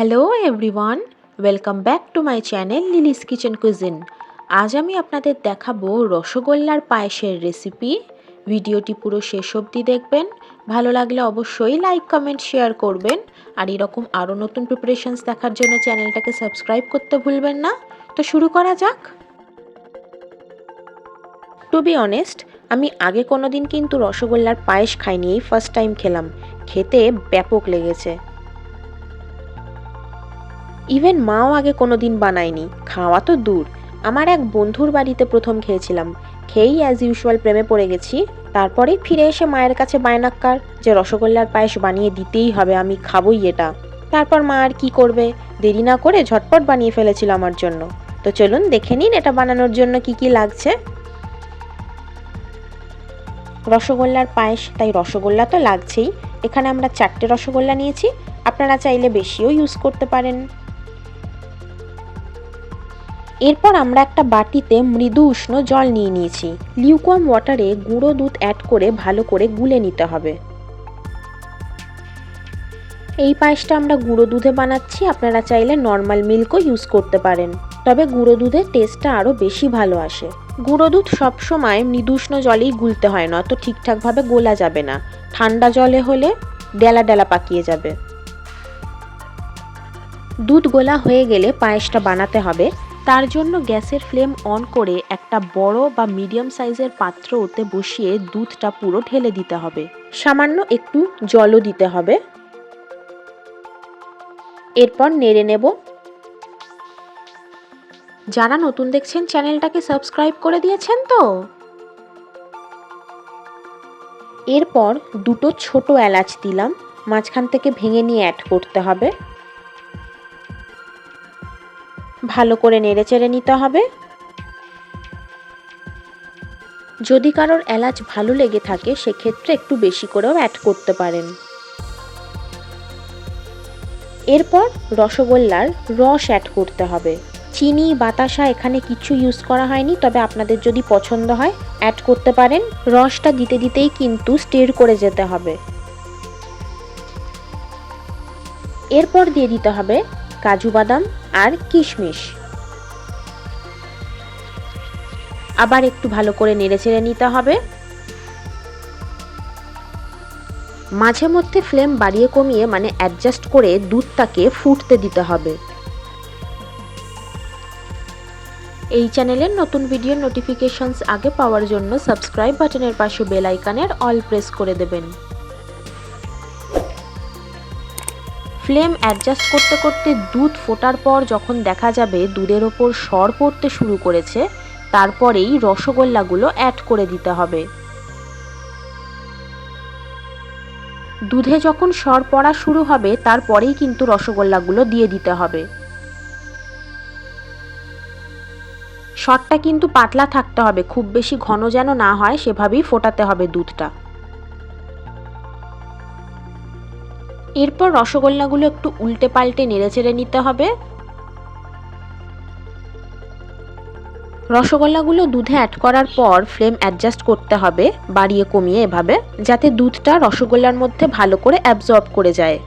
Hello everyone welcome back to my channel Lily's kitchen cuisine আজ আমি আপনাদের দেখাবো রসগোল্লার পায়েসের রেসিপি ভিডিওটি পুরো শেষ অবধি দেখবেন। ভালো লাগলে অবশ্যই লাইক কমেন্ট শেয়ার করবেন। আর এরকম আরও নতুন প্রিপারেশনস দেখার জন্য চ্যানেলটাকে সাবস্ক্রাইব করতে ভুলবেন না। তো শুরু করা যাক। টু বি অনেস্ট আমি আগে কোনো দিন কিন্তু রসগোল্লার পায়েস খাইনি, এই ফার্স্ট টাইম খেলাম। খেতে ব্যাপক লেগেছে। ইভেন মাও আগে কোনো দিন বানায়নি। খাওয়া তো দূর। আমার এক বন্ধুর বাড়িতে প্রথম খেয়েছিলাম। খেয়েই অ্যাজ ইউজুয়াল প্রেমে পড়ে গেছি। তারপরেই ফিরে এসে মায়ের কাছে বায়নাক্কার যে রসগোল্লার পায়েস বানিয়ে দিতেই হবে, আমি খাবই এটা। তারপর মা আর কি করবে? দেরি না করে ঝটপট বানিয়ে ফেলেছিল আমার জন্য। তো চলুন দেখে নিন এটা বানানোর জন্য কি কি লাগছে। রসগোল্লার পায়েস, তাই রসগোল্লা তো লাগছেই। এখানে আমরা চারটে রসগোল্লা নিয়েছি। আপনারা চাইলে বেশিও ইউজ করতে পারেন। এরপর আমরা একটা বাটিতে মৃদু উষ্ণ জল নিয়ে নিয়েছি। লিউকোয়াম ওয়াটারে গুঁড়ো দুধ অ্যাড করে ভালো করে গুলে নিতে হবে। এই পায়েসটা আমরা গুঁড়ো দুধে বানাচ্ছি, আপনারা চাইলে নর্মাল মিল্কও ইউজ করতে পারেন। তবে গুঁড়ো দুধের টেস্টটা আরও বেশি ভালো আসে। গুঁড়ো দুধ সবসময় মৃদুষ্ণ জলেই গুলতে হয় না তো ঠিকঠাকভাবে গোলা যাবে না। ঠান্ডা জলে হলে ডেলা ডেলা পাকিয়ে যাবে। দুধ গোলা হয়ে গেলে পায়েসটা বানাতে হবে। তার জন্য গ্যাসের ফ্লেম অন করে একটা বড় বা মিডিয়াম সাইজের পাত্র ওতে বসিয়ে দুধটা পুরো ঢেলে দিতে হবে। সামান্য একটু জলও দিতে হবে। এরপর নেড়ে নেব। যারা নতুন দেখছেন চ্যানেলটাকে সাবস্ক্রাইব করে দিয়েছেন তো? এরপর দুটো ছোট এলাচ দিলাম। মাঝখান থেকে ভেঙে নিয়ে অ্যাড করতে হবে। ভালো করে নেড়ে চেড়ে নিতে হবে। যদি কারোর এলাচ ভালো লেগে থাকে, সেক্ষেত্রে একটু বেশি করেও অ্যাড করতে পারেন। এরপর রসগোল্লার রস অ্যাড করতে হবে। চিনি, বাতাসা এখানে কিছু ইউজ করা হয়নি, তবে আপনাদের যদি পছন্দ হয় অ্যাড করতে পারেন। রসটা দিতে দিতেই কিন্তু স্টির করে যেতে হবে। এরপর দিয়ে দিতে হবে কাজু বাদাম আর কিশমিশ। আবার একটু ভালো করে নেড়েচেড়ে নিতে হবে। মাঝে মধ্যে ফ্লেম বাড়িয়ে কমিয়ে মানে অ্যাডজাস্ট করে দুধটাকে ফুটতে দিতে হবে। এই চ্যানেলের নতুন ভিডিওর নোটিফিকেশনস আগে পাওয়ার জন্য সাবস্ক্রাইব বাটনের পাশে বেল আইকনের অল প্রেস করে দেবেন। ফ্লেম অ্যাডজাস্ট করতে করতে দুধ ফোটার পর যখন দেখা যাবে দুধের ওপর সর পড়তে শুরু করেছে, তারপরেই রসগোল্লাগুলো অ্যাড করে দিতে হবে। দুধে যখন সর পড়া শুরু হবে, তারপরেই কিন্তু রসগোল্লাগুলো দিয়ে দিতে হবে। সরটা কিন্তু পাতলা থাকতে হবে, খুব বেশি ঘন যেন না হয়, সেভাবেই ফোটাতে হবে দুধটা। এরপর রসগোল্লাগুলো একটু উল্টে পাল্টে নেড়েচেড়ে নিতে হবে। রসগোল্লাগুলো দুধে অ্যাড করার পর ফ্লেম অ্যাডজাস্ট করতে হবে, বাড়িয়ে কমিয়ে এভাবে, যাতে দুধটা রসগোল্লার মধ্যে ভালো করে অ্যাবজর্ব করে যায়।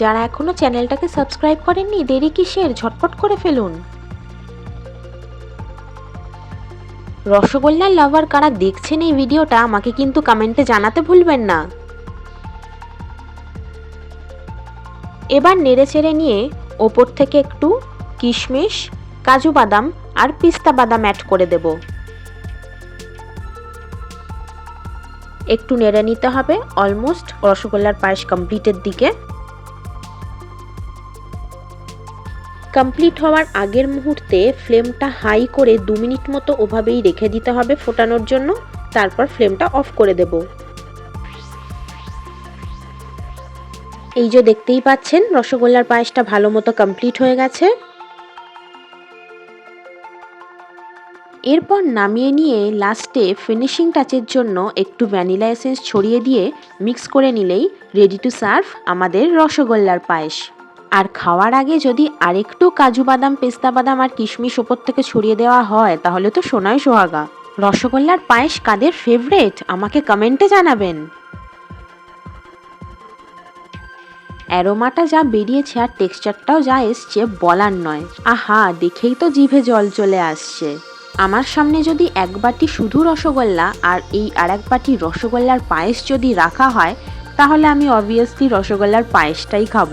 যারা এখনও চ্যানেলটাকে সাবস্ক্রাইব করেননি, দেরি কিসের? ঝটপট করে ফেলুন। রসগোল্লার লাভার কারা দেখছেন এই ভিডিওটা আমাকে কিন্তু কমেন্টে জানাতে ভুলবেন না। এবার নেড়ে চেড়ে নিয়ে ওপর থেকে একটু কিশমিশ, কাজু বাদাম আর পিস্তা বাদাম অ্যাড করে দেব। একটু নেড়ে নিতে হবে অলমোস্ট রসগোল্লার পায়েস কমপ্লিটের দিকে। কমপ্লিট হওয়ার আগের মুহূর্তে ফ্লেমটা হাই করে দু মিনিট মতো ওভাবেই রেখে দিতে হবে ফোটানোর জন্য। তারপর ফ্লেমটা অফ করে দেব। এই যে দেখতেই পাচ্ছেন, রসগোল্লার পায়েসটা ভালো মতো কমপ্লিট হয়ে গেছে। এরপর নামিয়ে নিয়ে লাস্টে ফিনিশিং টাচের জন্য একটু ভ্যানিলা এসেন্স ছড়িয়ে দিয়ে মিক্স করে নিলেই রেডি টু সার্ভ আমাদের রসগোল্লার পায়েস। আর খাওয়ার আগে যদি আরেকটু কাজু বাদাম, পেস্তা বাদাম আর কিশমিশ ওপর থেকে ছড়িয়ে দেওয়া হয়, তাহলে তো সোনায় সোহাগা। রসগোল্লার পায়েস কাদের ফেভারেট আমাকে কমেন্টে জানাবেন। অ্যারোমাটা যা বেরিয়েছে আর টেক্সচারটাও যা এসছে বলার নয়। আহা, দেখেই তো জিভে জল চলে আসছে। আমার সামনে যদি এক বাটি শুধু রসগোল্লা আর এই আর এক বাটি রসগোল্লার পায়েস যদি রাখা হয়, তাহলে আমি অবভিয়াসলি রসগোল্লার পায়েসটাই খাব।